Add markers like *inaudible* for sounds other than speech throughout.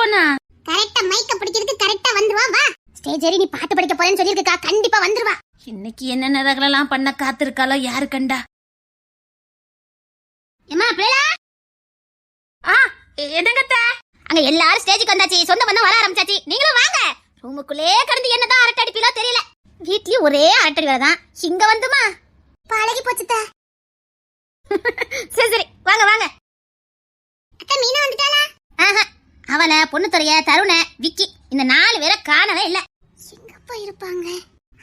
பொண்ணா கரெக்டா மைக்க பிடிக்கிறதுக்கு கரெக்டா வந்துருவா வா. ஸ்டேஜ் ஏறி நீ பாட்டு படிக்க போறேன்னு சொல்லியிருக்கா. கண்டிப்பா வந்துருவா. இன்னைக்கு என்னென்ன ரகலாம் பண்ண காத்திருக்காளோ யாரு கண்டா? ஏமா பிள்ளை? ஆ என்னங்கத்த அங்க எல்லாரும் ஸ்டேஜுக்கு வந்தாச்சு. சொந்த பந்தம் வர ஆரம்பிச்சாச்சு. நீங்களும் வாங்க. ரூமுக்குள்ளே கடந்து என்னதான் அரட்டை அடிப்பீங்களோ தெரியல. வீட்லயும் ஒரே அரட்டடி வேலை தான். இங்க வந்துமா? பழகி போச்சுட்ட *laughs* சரி சரி. வாங்க வாங்க. அக்கா மீனா வந்துட்டாளா? அவள பொண்ணு துறைய தருண விக்கி இந்த நாலு பேரை காணவே இல்ல. எங்க போயிருப்பாங்க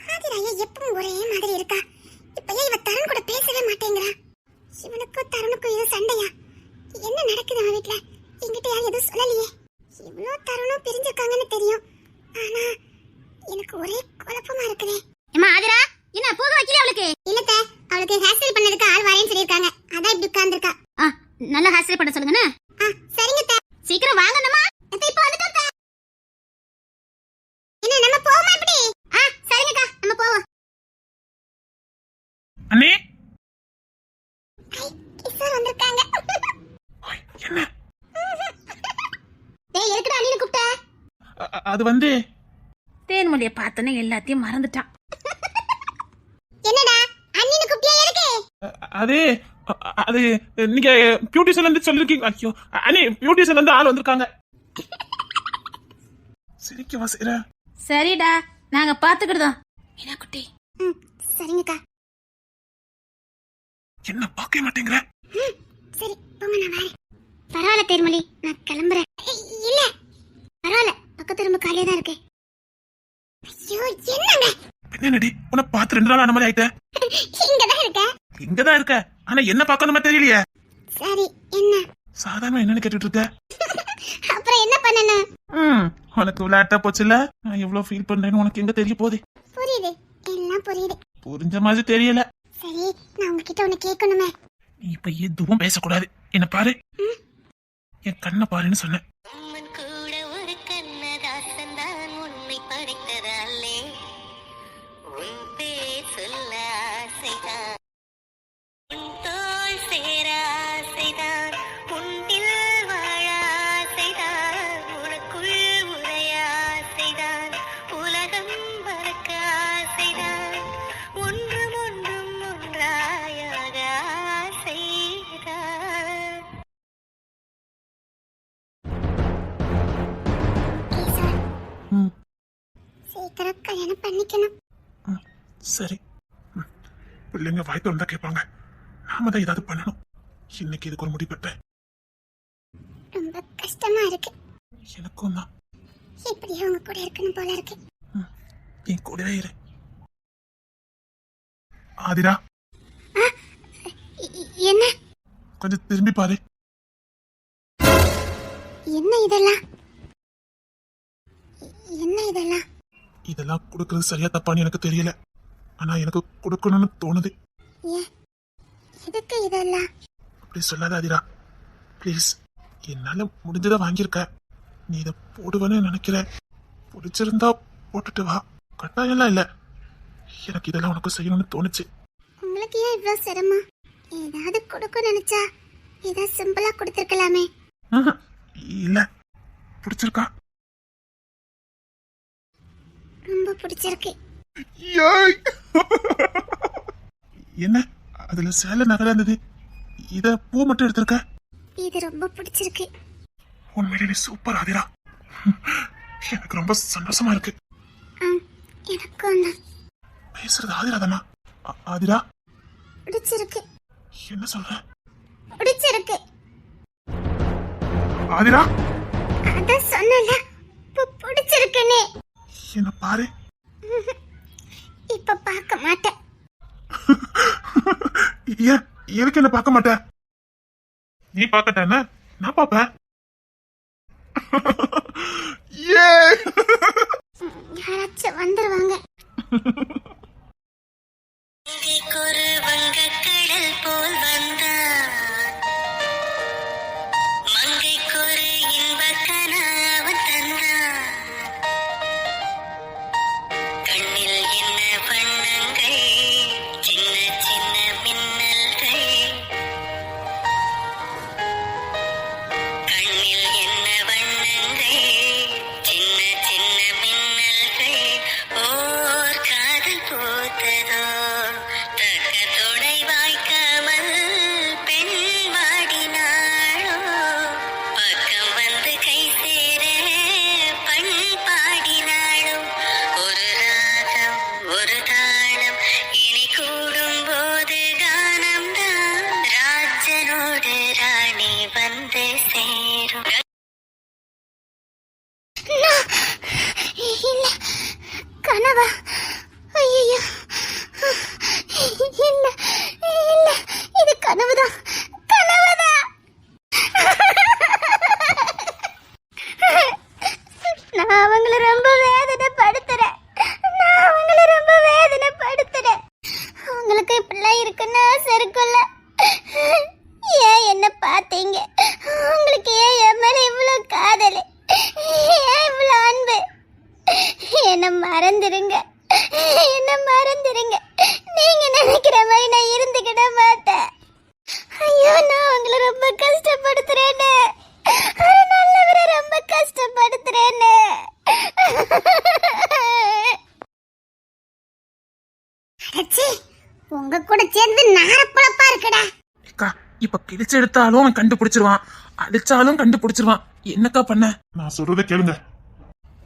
ஆதிராயா எப்பவும் ஒரே மாதிரி இருக்கா? இப்ப ஏன் இவ தருண் கூட பேசவே மாட்டேங்கிறா. இவனுக்கும் தருணுக்கும் இது சண்டையா? என்ன நடக்குது அவன் வீட்ல? என்கிட்ட யாரும் எதுவும் சொல்லலையே. இவனும் தருணும் பிரிஞ்சிருக்காங்கன்னு தெரியும். ஆனா எனக்கு ஒரே குழப்பமா இருக்குதே. ஏமா ஆதிரா என்ன போக வைக்கல அவளுக்கு? இல்லத்த அவளுக்கு ஹேர் ஸ்டைல் பண்ணதுக்கு ஆள் வரேன்னு சொல்லிருக்காங்க அதான் இப்படி உட்கார்ந்திருக்கா நல்ல ஹேர் ஸ்டைல் பண்ண சொல்லுங்கண்ணே சரிங்க அத்தை. சீக்கிரம் வாங்கண்ணம்மா அத்தை, இப்ப வந்துட்டோம் அத்தை. என்ன நம்ம போவோமா இப்படி ஆ சரிங்கக்கா நம்ம போவோம் அண்ணே கிஷோர் வந்திருக்காங்க ஓய், என்ன டேய் எதுக்குடா அண்ணின்னு கூப்பிட்ட அ- அ- அது வந்து தேன்மொழிய பார்த்தோன்னே எல்லாத்தையும் மறந்துட்டான். என்னடா? அண்ணின்னு கூப்பிட்டியா எதுக்கு? அ- அது அது நீங்க பியூட்டிஷன்ல இருந்து சொல்லிருக்கீங்க. ஐயோ அண்ணே பியூட்டிஷன்ல இருந்து ஆள் வந்திருக்காங்க. சிரிக்கவா செய்ற? சரிடா நாங்க பாத்துக்கிடுதோம். மீனா குட்டி? ம் சரிங்கக்கா. என்ன பார்க்க மாட்டேங்கிற? சரி போங்க நான் வரேன். பரவாயில்ல தேர்மொழி நான் கிளம்புறேன். இல்ல. பரவாயில்ல பக்கத்து ரூம் காலியா தான் இருக்கு. என்னங்க என்னடி? உன்னை பார்த்து ரெண்டு நாள் ஆன மாதிரி ஆயிட்ட. இங்கதான் இருக்க. இங்கதான் இருக்க. ஆனா என்ன பார்க்கணுமா தெரியலையே. சரி என்ன? சாதாரண என்னன்னு கேட்டுட்டு இருக்க. அப்புறம் என்ன பண்ணணும்? ம் உனக்கு விளையாட்டா போச்சுல நான் எவ்வளவு ஃபீல் பண்றேன்னு உனக்கு எங்க தெரிய போகுது? புரியுது. எல்லாம் புரியுது. புரிஞ்ச மாதிரி தெரியல. சரி நான் உங்ககிட்ட ஒண்ணு கேட்கணுமே? நீ இப்ப எதுவும் பேசக்கூடாது. என்ன பாரு. என் கண்ணை பாருன்னு சொன்னேன். வாய் திறந்தா கேட்பாங்க நாம தான் ஏதாவது பண்ணணும். இன்னைக்கு இதுக்கு ஒரு முடிப்பெட்டேன் ரொம்ப கஷ்டமா இருக்கு. எனக்கும் தான். இப்படியே உங்க கூட இருக்கணும் போல இருக்கு. என் கூடவே இரு. ஆதிரா. என்ன? கொஞ்சம் திரும்பி பாரு. என்ன இதெல்லாம்? என்ன இதெல்லாம்? இதெல்லாம் கொடுக்கறது சரியா தப்பான்னு எனக்கு தெரியல. ஆனா எனக்கு கொடுக்கணும்னு தோணுது. ஏன்? எதுக்கு இதெல்லாம்? அப்படி சொல்லாத ஆதிரா ப்ளீஸ் என்னால முடிஞ்சதை வாங்கியிருக்க. நீ இதை போடுவேன்னு நினைக்கிற பிடிச்சிருந்தா போட்டுட்டு வா. கட்டாயம்லாம் இல்ல. எனக்கு இதெல்லாம் உனக்கு செய்யணும்னு தோணுச்சு. உங்களுக்கு ஏன் இவ்வளவு சிரமம்? ஏதாவது கொடுக்க நினைச்சா ஏதாவது சிம்பிளா கொடுத்துருக்கலாமே. இல்ல. பிடிச்சிருக்கா? ரொம்ப பிடிச்சிருக்கு. என்ன? அதுல சேலை நகரா இருந்தது. இத பூ மட்டும் எடுத்திருக்க? இது ரொம்ப பிடிச்சிருக்கு. உண்மையிலே நீ சூப்பர் ஆதிரா. எனக்கு ரொம்ப சந்தோஷமா இருக்கு. எனக்கும் பேசுறது ஆதிரா தானா? ஆதிரா? பிடிச்சிருக்கு. என்ன சொல்ற? பிடிச்சிருக்கு. ஆதிரா? அதான் சொன்னல பிடிச்சிருக்குன்னு. என்ன பாரு. இப்ப பார்க்க மாட்டேன். ஏன் எதுக்கு என்ன பார்க்க மாட்டேன் நீ பார்க்கட்டேன்னா நான் பார்ப்பேன். ஏ யாராச்சும் வந்துருவாங்க. தோற்றுதான் எடுத்தாலும் அவன் கண்டுபிடிச்சிருவான். அடிச்சாலும் கண்டுபிடிச்சிருவான். என்னக்கா பண்ண? நான் சொல்றதை கேளுங்க.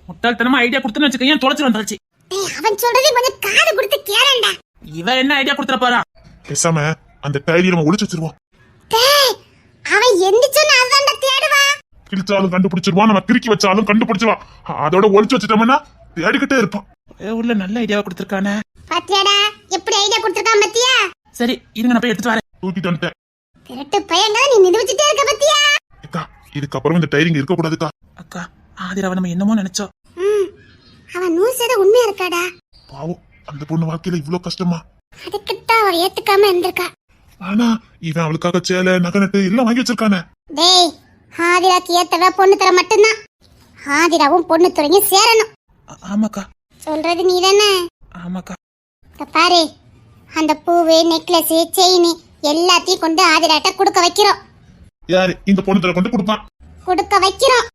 முட்டாள்தனமா ஐடியா கொடுத்துன்னு வச்சுக்க ஏன் தொலைச்சு வந்தாச்சு டேய் அவன் சொல்றதை கொஞ்சம் காது கொடுத்து கேளண்டா இவ என்ன ஐடியா கொடுத்துட போறா? பேசாம அந்த டைரியை நம்ம ஒளிச்சு வச்சிருவோம் டேய் அவன் எந்திரிச்சோன்னு அதான்டா தேடுவான் கிழிச்சாலும் கண்டுபிடிச்சிருவான் நம்ம கிறுக்கி வச்சாலும் கண்டுபிடிச்சிருவான். அதோட ஒளிச்சு வச்சுட்டோம்னா தேடிக்கிட்டே இருப்பான். ஒரே ஊர்ல நல்ல ஐடியாவை கொடுத்துருக்கானே. பாத்தியாடா எப்படி ஐடியா கொடுத்துருக்கான் பத்தியா? சரி இருங்க நான் போய் எடுத்துட்டு வரேன். தூக்கிட்டு வந்துட்டேன். திருட்டு பையங்களை நீ நிரூபிச்சுட்டே இருக்க பத்தியா? அக்கா இதுக்கப்புறம் இந்த டைரிங் இருக்க கூடாதுக்கா. அக்கா ஆதிராவை நம்ம என்னமோ நினைச்சோம். ம் அவன் நூறு சதம் உண்மையா இருக்காடா? பாவம் அந்த பொண்ணு வாழ்க்கையில இவ்வளவு கஷ்டமா? அதுக்குத்தான் அவ ஏத்துக்காம இருந்திருக்கா. ஆனா இவன் அவளுக்காக சேலை நகை நட்டு எல்லாம் வாங்கி வச்சிருக்கானே. டேய் ஆதிராக்கு ஏத்தவ பொண்ணு தர மட்டும்தான். ஆதிராவும் பொண்ணு துறையும் சேரணும். ஆமாக்கா. சொல்றது நீ தானே ஆமாக்கா பாரு அந்த பூவு நெக்லஸ் செயின் எல்லாத்தையும் கொண்டு ஆதிராட்ட கொடுக்க வைக்கிறோம். யாரு? இந்த பொண்ணு தர கொண்டு கொடுப்பான் கொடுக்க வைக்கிறோம்.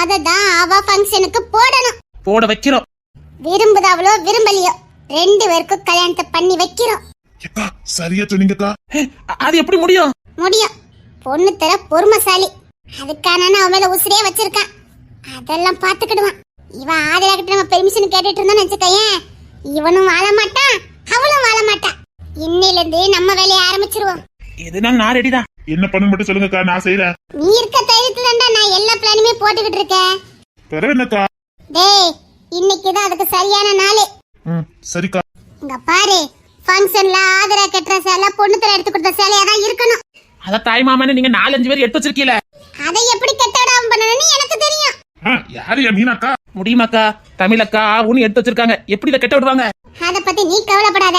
அததான் அவ ஃபங்க்ஷனுக்கு போடணும். போட வைக்கிறோம். விரும்புதாவளோ விரும்பலையோ? ரெண்டு பேருக்கும் கல்யாணத்தை பண்ணி வைக்கிறோம். சரியா சொன்னீங்கக்கா. அது எப்படி முடியும்? முடியும். பொண்ணு தர பொறுமைசாலி. அதுக்கான அவன் மேல உசிரே வச்சிருக்கான். அதெல்லாம் பாத்துக்கிடுவான் இவன் ஆதிரா கிட்ட நம்ம பெர்மிஷன் கேட்டுட்டு இருந்தான்னு வச்சுக்கயேன். இவனும் வாழ மாட்டான். அவளும் வாழ மாட்டான். இன்னையில இருந்து நம்ம வேலையை ஆரம்பிச்சிருவோம். எதுனாலும் நான் ரெடி தான். என்ன பண்ணு மட்டும் சொல்லுங்கக்கா நான் செய்யறேன் நீ இருக்க தைரியத்துல நான் எல்லா பிளானுமே போட்டுக்கிட்டு இருக்கேன். பிறகு என்னக்கா? டேய் இன்னைக்கு தான் அதுக்கு சரியான நாள். ம் சரிக்கா. இங்க பாரு ஃபங்க்ஷன்ல ஆதரா கட்டுற சேலை பொண்ணு தர எடுத்து கொடுத்த சேலையா தான் இருக்கணும். அதான் தாய் மாமன்னு நீங்க நாலஞ்சு பேர் எடுத்து வச்சிருக்கீல. அதை எப்படி கெட்ட விடாம பண்ணணும்னு எனக்கு தெரியும். ஆ, யாரு என் மீனாக்கா? முடியுமாக்கா? தமிழக்கா ஆவுன்னு எடுத்து வச்சிருக்காங்க. எப்படி இதை கெட்ட விடுவாங்க? அத பத்தி நீ கவலைப்படாத.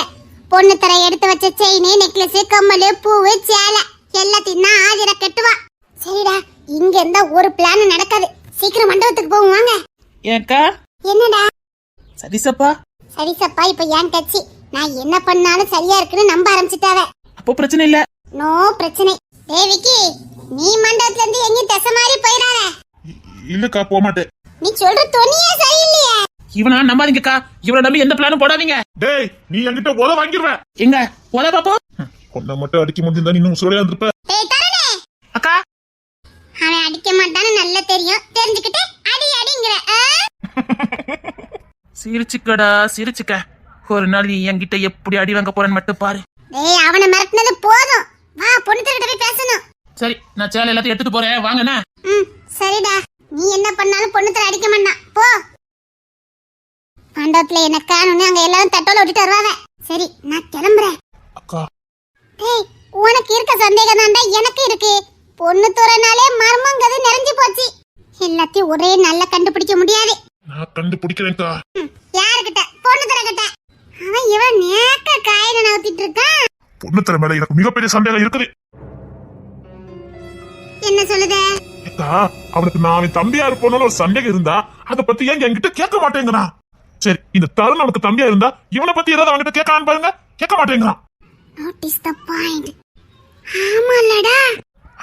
பொண்ணு தர எடுத்து வச்ச செயின் நெக்லஸ் கம்மல் பூவு சேலை எல்லாத்தையும் தான் ஆதிரா கட்டுவா. சரிடா இங்க இருந்தா ஒரு பிளான் நடக்காது. சீக்கிரம் மண்டபத்துக்கு போவோம் வாங்க. ஏன்க்கா? என்னடா? சரிசப்பா. சரி சப்பா இப்ப ஏன் டச்சு நான் என்ன பண்ணாலும் சரியா இருக்குன்னு நம்ப ஆரம்பிச்சிட்டாவ. அப்போ பிரச்சனை இல்ல. நோ பிரச்சனை. தேவிக்கு நீ மண்டபத்துல இருந்து எங்கேயும் திசை மாதிரி போயிடாத. இல்லக்கா போக மாட்டேன் நீ சொல்ற துணியே சரியில்லையே இவனா நம்பாதீங்கக்கா. இவனை நம்பி எந்த பிளானும் போடாதீங்க. டேய் நீ என்கிட்ட உத வாங்கிடுவ எங்க? போல பாப்போம் உன்னை மட்டும் அடிக்க முடிஞ்சிருந்தா இன்னும் உசுரோட இருந்திருப்ப. தரணே. அக்கா. அவன் அடிக்க மாட்டான்னு நல்லா தெரியும். தெரிஞ்சுக்கிட்டு அடி அடிங்கிற. ஆ? சிரிச்சுக்கடா சிரிச்சுக்க. ஒரு நாள் நீ என்கிட்ட எப்படி அடி வாங்க போறேன்னு மட்டும் பாரு. டேய் அவனை மிரட்டினது போதும். வா பொண்ணு தரகிட்ட போய் பேசணும். சரி நான் சேலை எல்லாத்தையும் எடுத்துட்டு போறேன். வாங்கண்ணே ம் சரிடா. நீ என்ன பண்ணாலும் பொண்ணு தர அடிக்க மாட்டான். போ. மண்டபத்துல என்ன காணும்னு அங்க எல்லாரும் தட்டோல விட்டுட்டு வருவாங்க. சரி நான் கிளம்புறேன். அக்கா. டேய் உனக்கு இருக்க சந்தேகம் தான்டா எனக்கு இருக்கு. பொண்ணு துறனாலே மர்மங்கிறது நிறைஞ்சு போச்சு. எல்லாத்தையும் ஒரே நல்லா கண்டுபிடிக்க முடியாது. நான் கண்டுபிடிக்கிறேன்க்கா. யாருக்கிட்ட? பொண்ணு தரக்கிட்ட அவன் இவன் நேக்க காயின நவுத்திட்டு இருக்கான் பொண்ணு தர மேல எனக்கு மிகப்பெரிய சந்தேகம் இருக்குது. என்ன சொல்லுத? அக்கா அவனுக்கு நான் அவன் தம்பியா இருப்போன்னு ஒரு சந்தேகம் இருந்தா அத பத்தி ஏன் என்கிட்ட கேட்க மாட்டேங்கிறான் சரி இந்த தருண் அவனுக்கு தம்பியா இருந்தா இவனை பத்தி ஏதாவது அவன்கிட்ட கேட்கலான்னு பாருங்க. கேட்க மாட்டேங்கிறான். நோட்டீஸ் த பாயிண்ட் ஆமாலடா.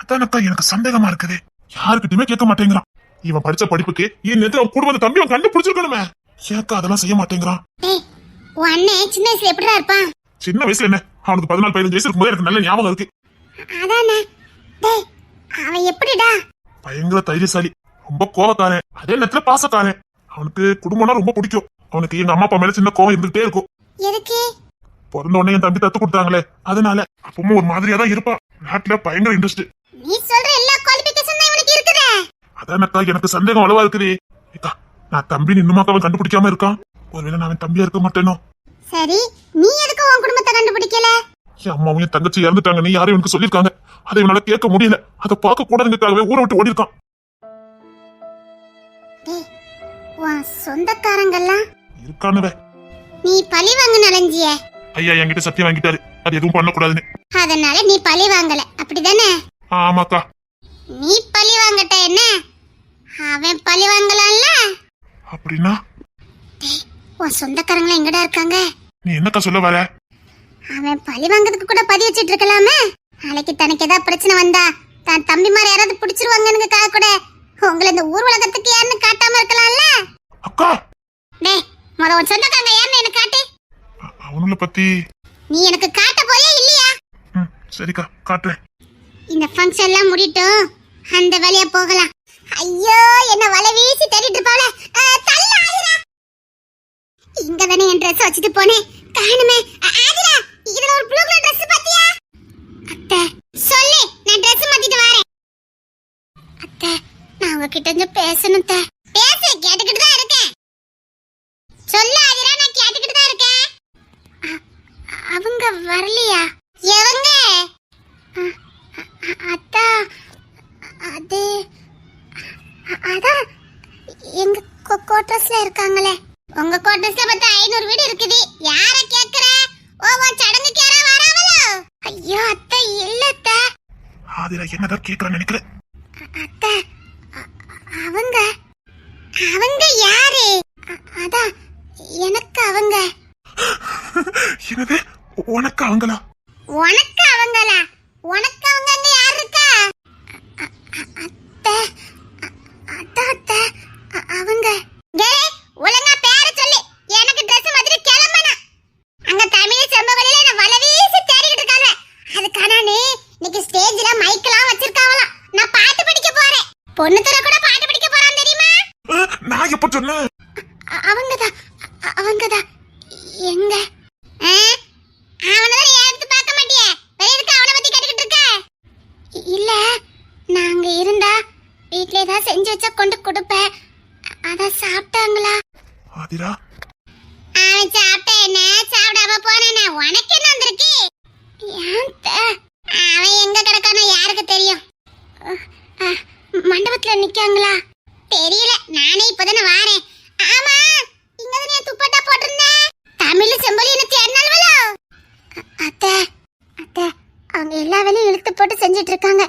அதான் அக்கா எனக்கு சந்தேகமா இருக்குது. யாருக்கிட்டயுமே கேட்க மாட்டேங்கிறான். இவன் படிச்ச படிப்புக்கு என் நேரத்துல அவன் கூட வந்த தம்பி அவன் கண்டுபிடிச்சிருக்கணுமே. ஏக்கா அதெல்லாம் செய்ய மாட்டேங்கிறான். அண்ணன் சின்ன வயசுல எப்படிடா இருப்பான்? சின்ன வயசுல என்ன? அவனுக்கு பதினாலு பதினஞ்சு வயசு இருக்கும்போது எனக்கு நல்ல ஞாபகம் இருக்கு. அதானே? டேய் அவன் எப்படிடா? பயங்கர தைரியசாலி. ரொம்ப கோவக்காரன் அதே நேரத்துல பாசக்காரன். அவனுக்கு குடும்பம்னா ரொம்ப பிடிக்கும். அவனுக்கு எங்க அம்மா அப்பா மேல சின்ன கோவம் இருந்துகிட்டே இருக்கும். எதுக்கு? பிறந்த உடனே என் தம்பி தத்து கொடுத்தாங்களே அதனால அப்பவும் ஒரு மாதிரியா தான் இருப்பான் நாட்டுல பயங்கர இன்ட்ரெஸ்ட் நீ சொல்ற எல்லா குவாலிஃபிகேஷன் இவனுக்கு இருக்குதே. அதானக்கா எனக்கு சந்தேகம் அளவா இருக்குதே. ஏக்கா நான் தம்பி இன்னுமாக்கா அவன் கண்டுபிடிக்காம இருக்கான்? ஒருவேளை நான் தம்பியா இருக்க மாட்டேனோ? சரி நீ எதுக்கு உன் குடும்பத்தை கண்டுபிடிக்கல? என் அம்மாவும் என் தங்கச்சி இறந்துட்டாங்க நீ யாரும் எனக்கு சொல்லியிருக்காங்க. அதை இவனால கேட்க முடியல. அதை பார்க்க கூடாதுங்கிறதுக்காகவே ஊரை விட்டு ஓடி இருக்கான் டேய் உன் சொந்தக்காரங்கெல்லாம் இருக்கானுவே. நீ பழி வாங்க நலஞ்சிய ஐயா என்கிட்ட சத்தியம் வாங்கிட்டாரு. அது எதுவும் பண்ணக்கூடாதுன்னு. அதனால நீ பழி வாங்கல. அப்படிதானே? ஆமாக்கா. நீ பழி வாங்கட்ட என்ன? அவன் பழி வாங்கலாம்ல? அப்படின்னா? டேய் உன் சொந்தக்காரங்கள எங்கடா இருக்காங்க? நீ என்னக்கா சொல்ல வர? அவன் பழி வாங்குறதுக்கு கூட பதிவு வச்சிட்டு இருக்கலாமே? நாளைக்கு தனக்கு ஏதாவது பிரச்சனை வந்தா தான் தம்பி மாதிரி யாராவது பிடிச்சிருவாங்கன்னு கூட உங்களை இந்த ஊர் உலகத்துக்கு யாருன்னு காட்டாம இருக்கலாம்ல? அக்கா! டேய் முத உன் சொந்தக்காரங்க யாருன்னு எனக்கு காட்டு. அ- அவனுங்கள பத்தி நீ எனக்கு காட்ட போறியா இல்லையா? சரிக்கா காட்டுறேன். இந்த ஃபங்க்ஷன் எல்லாம் முடிட்டும் அந்த வழியா போகலாம். ஐயோ என்ன வலை வீசி தேடிட்டு இருப்பாள. தள்ள ஆதிரா. இங்க தானே என் ட்ரெஸ் வச்சுட்டு போனேன். காணுமே. ஆதிரா இதுல ஒரு ப்ளூ கலர் Dress பாத்தியா? அத்தை சொல்லு நான் Dress மாத்திட்டு வரேன். அத்தை நான் உங்ககிட்ட இருந்து பேசணும் அத்தை. பேசு கேட்டுக்கிட்டு தான் சொல்ல ஆதிரா நான் கேட்டுக்கிட்டு தான் இருக்கேன். அவங்க வரலையா? எவங்க? அத்தா அது அதான் எங்க குவார்டர்ஸ்ல இருக்காங்களே. உங்க குவார்டர்ஸ்ல பார்த்தா ஐநூறு வீடு இருக்குது. யார கேக்குற? ஓ உன் சடங்குக்கு யாரா ஐயோ அத்தை இல்ல அத்தை. ஆதிரா என்னதான் கேக்குறான்னு நினைக்கிறேன் அ- அத்தை அ- அவங்க அவங்க யாரு அ- அதான் எனக்கு அவங்க என்னது உனக்கு அவங்களா உனக்கு அவங்களா உனக்கு அவங்க அங்க யார் இருக்கா அ- அ- அத்தை அ- அதான் அத்தை அ- அவங்க டேய், ஒழுங்கா பேர சொல்லு எனக்கு Dress மாதிரி கிளம்பணும் அங்க தமிழ் செம்பகளில என்ன வலை வீசி தேடிக்கிட்டு இருக்காங்க அதுக்கான இன்னைக்கு ஸ்டேஜ்ல மைக்கெல்லாம் வச்சிருக்காங்களாம் நான் பாட்டு படிக்க போறேன் பொண்ணு தர கூட பாட்டு படிக்க போறான் தெரியுமா அஹ், நான் எப்ப சொன்னேன் அ- அவங்கதான் அ- அவங்கதான் எங்க ஆ? அவனதான் எடுத்து பார்க்க மாட்டியே வேற எதுக்கு அவனை பத்தி கேட்டுக்கிட்டு இருக்க இ- இல்ல நாங்க இருந்தா வீட்ல ஏதாவது செஞ்சு வச்சா கொண்டு கொடுப்பேன் அ- அதான் சாப்பிட்டாங்களா? ஆதிரா? அவன் சாப்பிட்ட என்ன? சாப்பிடாம போனானே உனக்கு என்ன வந்திருக்கு? அவன் எங்க கிடக்கானோ யாருக்கு தெரியும்? மண்டபத்துல நிக்காங்களா? தெரியல. நானே இப்பதானே வாரேன். ஆமா இங்க தானே துப்பட்டா போட்டிருந்தேன். தமிழ்ல செம்பொலி என்ன தேடினாலுவலோ அத்தை அத்தை அவங்க எல்லா வேலையும் இழுத்து போட்டு செஞ்சுட்டு இருக்காங்க.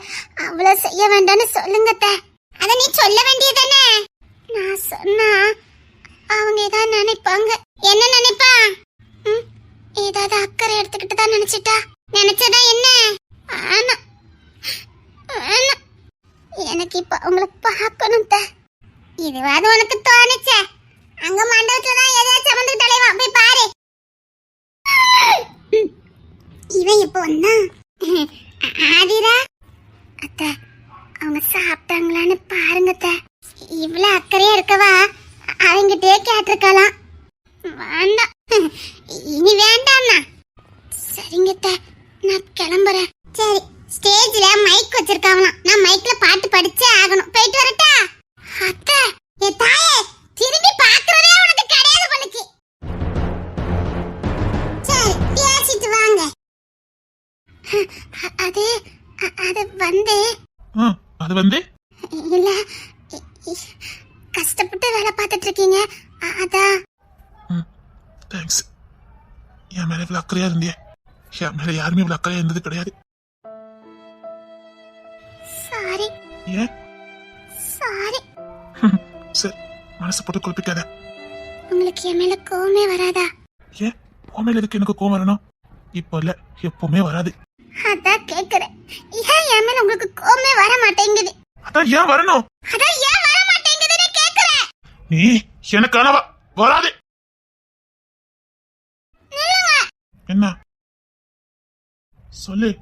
அவ்வளவு செய்ய வேண்டாம்னு சொல்லுங்க அத்தை. அத நீ சொல்ல வேண்டியதானே நான் சொன்னா அவங்க ஏதாவது நினைப்பாங்க. என்ன நினைப்பா? ஏதாவது அக்கறை எடுத்துக்கிட்டு தான் நினைச்சிட்டா? நினைச்சதா என்ன? ஆனா எனக்கு இப்ப உங்களை பார்க்கணும் த. இதுவாது உனக்கு தோணுச்சே. அங்க மண்டபத்துல தான் எதையாச்சும் சமந்து தலைவா போய் பாரு. இவன் இப்ப வந்தா ஆதிரா? அத்தை அவங்க சாப்பிட்டாங்களான்னு பாருங்க இவ்வளோ இவ்வளவு அக்கறையா இருக்கவா? அவங்கிட்டே கேட்டிருக்கலாம். வேண்டாம். இனி வேண்டாம்னா. சரிங்கத்தா நான் கிளம்புறேன். சரி ஸ்டேஜ்ல மைக் வச்சிருக்காங்களாம். நான் மைக்ல பாட்டு படிச்சே ஆகணும். போயிட்டு வரட்டா? அத்தை என் தாயே திரும்பி பாக்குறதே உனக்கு கிடையாது பண்ணுச்சு சரி பேசிட்டு வாங்க. அது அது வந்து அது வந்து இல்ல இ- இ- கஷ்டப்பட்டு வேலை பார்த்துட்டு இருக்கீங்க அ- அதான் தேங்க்ஸ் என் மேல இவ்வளவு அக்கறையா இருந்தியே. என் மேல யாருமே இவ்வளவு அக்கறையா இருந்தது கிடையாது. சாரி. ஏன்? சாரி. *laughs* சரி மனசு போட்டு குழப்பிக்காத. உங்களுக்கு என் மேல கோவமே வராதா? ஏன்? உன் மேல எதுக்கு எனக்கு கோவம் வரணும்? இப்போ இல்ல எப்பவுமே வராது. அதான் கேக்குறேன். ஏன் என் மேல உங்களுக்கு கோவமே வர மாட்டேங்குது? அதான் ஏன் வரணும்? அதான் ஏன் வர மாட்டேங்குதுன்னு கேக்குறேன். நீ எனக்கானவா வராது. என்ன? சொல்லு.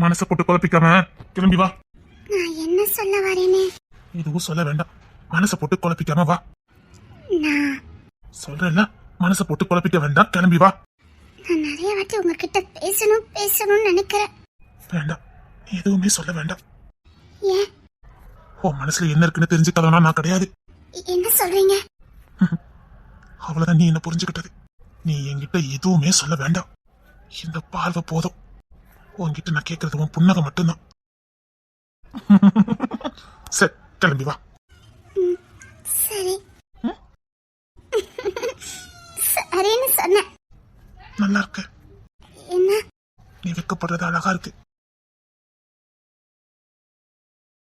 மனசை போட்டு குழப்பிக்காம கிளம்பி வா. நான் என்ன சொல்ல வரேனே? எதுவும் சொல்ல வேண்டாம். மனசை போட்டு குழப்பிக்காம வா. நான் சொல்றேன்ல மனசை போட்டு குழப்பிக்க வேண்டாம். கிளம்பி வா. நான் நிறைய வாட்டி உங்ககிட்ட பேசணும் பேசணும்னு நினைக்கிறேன். வேண்டாம். நீ எதுவுமே சொல்ல வேண்டாம். ஏன்? உன் மனசுல என்ன இருக்குன்னு தெரிஞ்சுக்கலாம் நான் கிடையாது. என்ன சொல்றீங்க? அவ்வளவுதான் நீ என்ன புரிஞ்சுக்கிட்டது. நீ என்கிட்ட எதுவுமே சொல்ல வேண்டாம். இந்த பார்வை போதும். உன்கிட்ட நான் கேட்கறது உன் புன்னகை மட்டும்தான். *laughs* சரி கிளம்பி வா. சரி. சரின்னு சொன்னேன். நல்லா இருக்க. என்ன? நீ வெக்கப்படுறது அழகா இருக்கு.